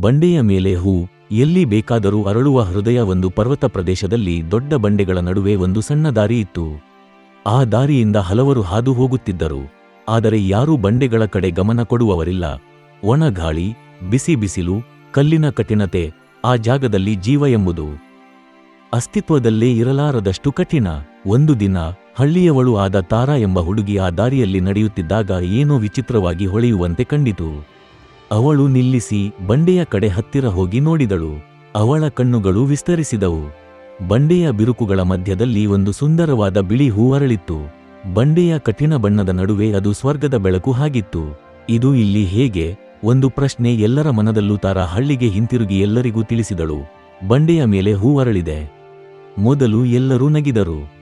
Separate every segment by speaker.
Speaker 1: ಬಂಡೆಯ ಮೇಲೆ ಹೂ, ಎಲ್ಲಿ ಬೇಕಾದರೂ ಅರಳುವ ಹೃದಯ ಒಂದು ಪರ್ವತ ಪ್ರದೇಶದಲ್ಲಿ ದೊಡ್ಡ ಬಂಡೆಗಳ ನಡುವೆ ಒಂದು ಸಣ್ಣ ದಾರಿ ಇತ್ತು. ಆ ದಾರಿಯಿಂದ ಹಲವರು ಹಾದು ಹೋಗುತ್ತಿದ್ದರು. ಆದರೆ ಯಾರೂ ಬಂಡೆಗಳ ಕಡೆ ಗಮನ ಕೊಡುವವರಿಲ್ಲ. ಒಣ ಗಾಳಿ, ಬಿಸಿ ಬಿಸಿಲು, ಕಲ್ಲಿನ ಕಠಿಣತೆ, ಆ ಜಾಗದಲ್ಲಿ ಜೀವ ಎಂಬುದು. ಅಸ್ತಿತ್ವದಲ್ಲೇ ಇರಲಾರದಷ್ಟು ಕಠಿಣ. ಒಂದು ದಿನ, ಹಳ್ಳಿಯವಳು ಆದ ತಾರಾ ಎಂಬ ಹುಡುಗಿ ಆ ದಾರಿಯಲ್ಲಿ ನಡೆಯುತ್ತಿದ್ದಾಗ ಏನೋ ವಿಚಿತ್ರವಾಗಿ ಹೊಳೆಯುವಂತೆ ಕಂಡಿತು. ಅವಳು ನಿಲ್ಲಿಸಿ ಬಂಡೆಯ ಕಡೆ ಹತ್ತಿರ ಹೋಗಿ ನೋಡಿದಳು. ಅವಳ ಕಣ್ಣುಗಳು ವಿಸ್ತರಿಸಿದವು. ಬಂಡೆಯ ಬಿರುಕುಗಳ ಮಧ್ಯದಲ್ಲಿ ಒಂದು ಸುಂದರವಾದ ಬಿಳಿ ಹೂ ಅರಳಿತ್ತು. ಬಂಡೆಯ ಕಠಿಣ ಬಣ್ಣದ ನಡುವೆ ಅದು ಸ್ವರ್ಗದ ಬೆಳಕು ಹಾಗಿತ್ತು. ಇದು ಇಲ್ಲಿ ಹೇಗೆ? ಒಂದು ಪ್ರಶ್ನೆ ಎಲ್ಲರ ಮನದಲ್ಲೂ ತಾರ ಹಳ್ಳಿಗೆ ಹಿಂತಿರುಗಿ ಎಲ್ಲರಿಗೂ ತಿಳಿಸಿದಳು. ಬಂಡೆಯ ಮೇಲೆ ಹೂ ಅರಳಿದೆ. ಮೊದಲು ಎಲ್ಲರೂ ನಗಿದರು.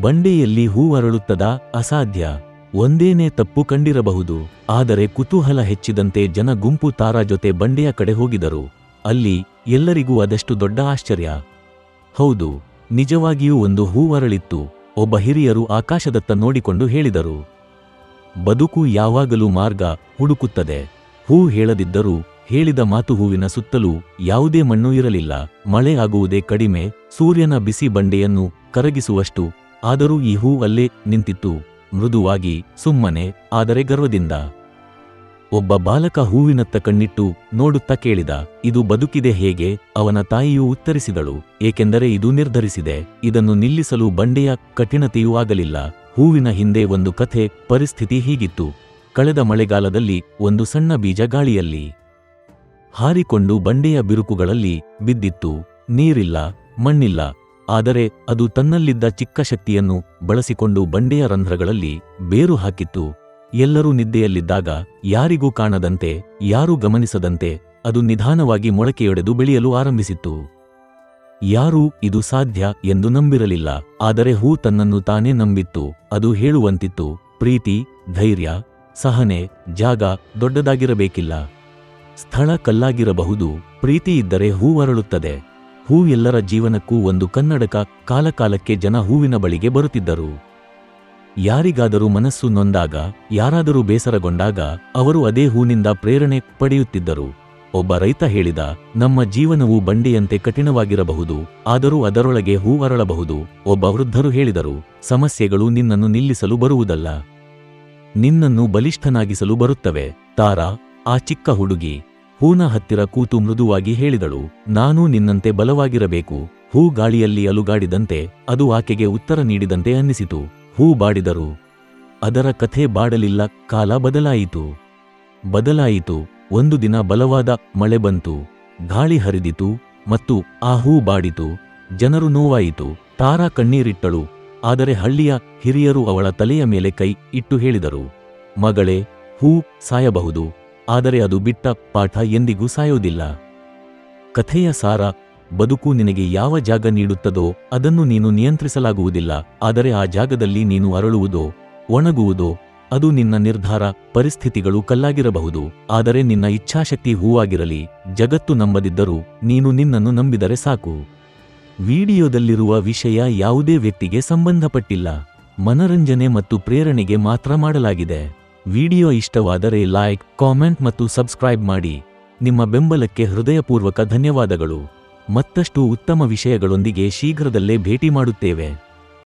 Speaker 1: ಬಂಡೆಯಲ್ಲಿ ಹೂ ಅರಳುತ್ತದಾ? ಅಸಾಧ್ಯ. ಒಂದೇನೇ ತಪ್ಪು ಕಂಡಿರಬಹುದು. ಆದರೆ ಕುತೂಹಲ ಹೆಚ್ಚಿದಂತೆ ಜನ ಗುಂಪು ತಾರಾ ಜೊತೆ ಬಂಡೆಯ ಕಡೆ ಹೋಗಿದರು. ಅಲ್ಲಿ ಎಲ್ಲರಿಗೂ ಅದೆಷ್ಟು ದೊಡ್ಡ ಆಶ್ಚರ್ಯ. ಹೌದು, ನಿಜವಾಗಿಯೂ ಒಂದು ಹೂವರಳಿತ್ತು ಒಬ್ಬ ಹಿರಿಯರು ಆಕಾಶದತ್ತ ನೋಡಿಕೊಂಡು ಹೇಳಿದರು, ಬದುಕು ಯಾವಾಗಲೂ ಮಾರ್ಗ ಹುಡುಕುತ್ತದೆ. ಹೂ ಹೇಳದಿದ್ದರೂ ಹೇಳಿದ ಮಾತು ಹೂವಿನ ಸುತ್ತಲೂ ಯಾವುದೇ ಮಣ್ಣು ಇರಲಿಲ್ಲ. ಮಳೆ ಆಗುವುದೇ ಕಡಿಮೆ. ಸೂರ್ಯನ ಬಿಸಿ ಬಂಡೆಯನ್ನು ಕರಗಿಸುವಷ್ಟು. ಆದರೂ ಈ ಹೂ ಅಲ್ಲೇ ನಿಂತಿತ್ತು. ಮೃದುವಾಗಿ ಸುಮ್ಮನೆ, ಆದರೆ ಗರ್ವದಿಂದ. ಒಬ್ಬ ಬಾಲಕ ಹೂವಿನತ್ತ ಕಣ್ಣಿಟ್ಟು ನೋಡುತ್ತಾ ಕೇಳಿದ, ಇದು ಬದುಕಿದೆ ಹೇಗೆ? ಅವನ ತಾಯಿಯು ಉತ್ತರಿಸಿದಳು, ಏಕೆಂದರೆ ಇದು ನಿರ್ಧರಿಸಿದೆ, ಇದನ್ನು ನಿಲ್ಲಿಸಲು ಬಂಡೆಯ ಕಠಿಣತೆಯೂ ಆಗಲಿಲ್ಲ. ಹೂವಿನ ಹಿಂದೆ ಒಂದು ಕಥೆ, ಪರಿಸ್ಥಿತಿ ಹೀಗಿತ್ತು. ಕಳೆದ ಮಳೆಗಾಲದಲ್ಲಿ ಒಂದು ಸಣ್ಣ ಬೀಜ ಗಾಳಿಯಲ್ಲಿ ಹಾರಿಕೊಂಡು ಬಂಡೆಯ ಬಿರುಕುಗಳಲ್ಲಿ ಬಿದ್ದಿತ್ತು. ನೀರಿಲ್ಲ, ಮಣ್ಣಿಲ್ಲ ಆದರೆ ಅದು ತನ್ನಲ್ಲಿದ್ದ ಚಿಕ್ಕ ಶಕ್ತಿಯನ್ನು ಬಳಸಿಕೊಂಡು ಬಂಡೆಯ ರಂಧ್ರಗಳಲ್ಲಿ ಬೇರು ಹಾಕಿತ್ತು. ಎಲ್ಲರೂ ನಿದ್ದೆಯಲ್ಲಿದ್ದಾಗ ಯಾರಿಗೂ ಕಾಣದಂತೆ, ಯಾರೂ ಗಮನಿಸದಂತೆ ಅದು ನಿಧಾನವಾಗಿ ಮೊಳಕೆಯೊಡೆದು ಬೆಳೆಯಲು ಆರಂಭಿಸಿತ್ತು. ಯಾರೂ ಇದು ಸಾಧ್ಯ ಎಂದು ನಂಬಿರಲಿಲ್ಲ, ಆದರೆ ಹೂ ತನ್ನನ್ನು ತಾನೇ ನಂಬಿತ್ತು, ಅದು ಹೇಳುವಂತಿತ್ತು, ಪ್ರೀತಿ, ಧೈರ್ಯ, ಸಹನೆ, ಜಾಗ ದೊಡ್ಡದಾಗಿರಬೇಕಿಲ್ಲ. ಸ್ಥಳ ಕಲ್ಲಾಗಿರಬಹುದು, ಪ್ರೀತಿ ಇದ್ದರೆ ಹೂ ಅರಳುತ್ತದೆ. ಹೂ ಎಲ್ಲರ ಜೀವನಕ್ಕೂ ಒಂದು ಕನ್ನಡಕ ಕಾಲಕಾಲಕ್ಕೆ ಜನ ಹೂವಿನ ಬಳಿಗೆ ಬರುತ್ತಿದ್ದರು. ಯಾರಿಗಾದರೂ ಮನಸ್ಸು ನೊಂದಾಗ, ಯಾರಾದರೂ ಬೇಸರಗೊಂಡಾಗ, ಅವರು ಅದೇ ಹೂನಿಂದ ಪ್ರೇರಣೆ ಪಡೆಯುತ್ತಿದ್ದರು. ಒಬ್ಬ ರೈತ ಹೇಳಿದ, ನಮ್ಮ ಜೀವನವು ಬಂಡೆಯಂತೆ ಕಠಿಣವಾಗಿರಬಹುದು, ಆದರೂ ಅದರೊಳಗೆ ಹೂ ಅರಳಬಹುದು. ಒಬ್ಬ ವೃದ್ಧರು ಹೇಳಿದರು, ಸಮಸ್ಯೆಗಳು ನಿನ್ನನ್ನು ನಿಲ್ಲಿಸಲು ಬರುವುದಲ್ಲ. ನಿನ್ನನ್ನು ಬಲಿಷ್ಠನಾಗಿಸಲು ಬರುತ್ತವೆ. ತಾರಾ, ಆ ಚಿಕ್ಕ ಹುಡುಗಿ. ಹೂನ ಹತ್ತಿರ ಕೂತು ಮೃದುವಾಗಿ ಹೇಳಿದಳು, ನಾನು ನಿನ್ನಂತೆ ಬಲವಾಗಿರಬೇಕು. ಹೂ ಗಾಳಿಯಲ್ಲಿ ಅಲುಗಾಡಿದಂತೆ, ಅದು ಆಕೆಗೆ ಉತ್ತರ ನೀಡಿದಂತೆ ಅನ್ನಿಸಿತು. ಹೂ ಬಾಡಿದರು. ಅದರ ಕಥೆ ಬಾಡಲಿಲ್ಲ, ಕಾಲ ಬದಲಾಯಿತು. ಬದಲಾಯಿತು. ಒಂದು ದಿನ ಬಲವಾದ ಮಳೆ ಬಂತು. ಗಾಳಿ ಹರಿದಿತು ಮತ್ತು ಆ ಹೂ ಬಾಡಿತು. ಜನರು ನೋವಾಯಿತು. ತಾರಾ ಕಣ್ಣೀರಿಟ್ಟಳು. ಆದರೆ ಹಳ್ಳಿಯ ಹಿರಿಯರು ಅವಳ ತಲೆಯ ಮೇಲೆ ಕೈ ಇಟ್ಟು ಹೇಳಿದರು, ಮಗಳೇ, ಹೂ ಸಾಯಬಹುದು. ಆದರೆ ಅದು ಬಿಟ್ಟ ಪಾಠ ಎಂದಿಗೂ ಸಾಯೋದಿಲ್ಲ. ಕಥೆಯ ಸಾರ, ಬದುಕು ನಿನಗೆ ಯಾವ ಜಾಗ ನೀಡುತ್ತದೋ ಅದನ್ನು ನೀನು ನಿಯಂತ್ರಿಸಲಾಗುವುದಿಲ್ಲ, ಆದರೆ ಆ ಜಾಗದಲ್ಲಿ ನೀನು ಅರಳುವುದೋ, ಒಣಗುವುದೋ, ಅದು ನಿನ್ನ ನಿರ್ಧಾರ, ಪರಿಸ್ಥಿತಿಗಳು ಕಲ್ಲಾಗಿರಬಹುದು, ಆದರೆ ನಿನ್ನ ಇಚ್ಛಾಶಕ್ತಿ ಹೂವಾಗಿರಲಿ, ಜಗತ್ತು ನಂಬದಿದ್ದರೂ ನೀನು ನಿನ್ನನ್ನು ನಂಬಿದರೆ ಸಾಕು. ವಿಡಿಯೋದಲ್ಲಿರುವ ವಿಷಯ ಯಾವುದೇ ವ್ಯಕ್ತಿಗೆ ಸಂಬಂಧಪಟ್ಟಿಲ್ಲ, ಮನರಂಜನೆ ಮತ್ತು ಪ್ರೇರಣೆಗೆ ಮಾತ್ರ ಮಾಡಲಾಗಿದೆ. ವಿಡಿಯೋ ಇಷ್ಟವಾದರೆ ಲೈಕ್, ಕಾಮೆಂಟ್ ಮತ್ತು ಸಬ್ಸ್ಕ್ರೈಬ್ ಮಾಡಿ. ನಿಮ್ಮ ಬೆಂಬಲಕ್ಕೆ ಹೃದಯಪೂರ್ವಕ ಧನ್ಯವಾದಗಳು. ಮತ್ತಷ್ಟು ಉತ್ತಮ ವಿಷಯಗಳೊಂದಿಗೆ ಶೀಘ್ರದಲ್ಲೇ ಭೇಟಿ ಮಾಡುತ್ತೇವೆ.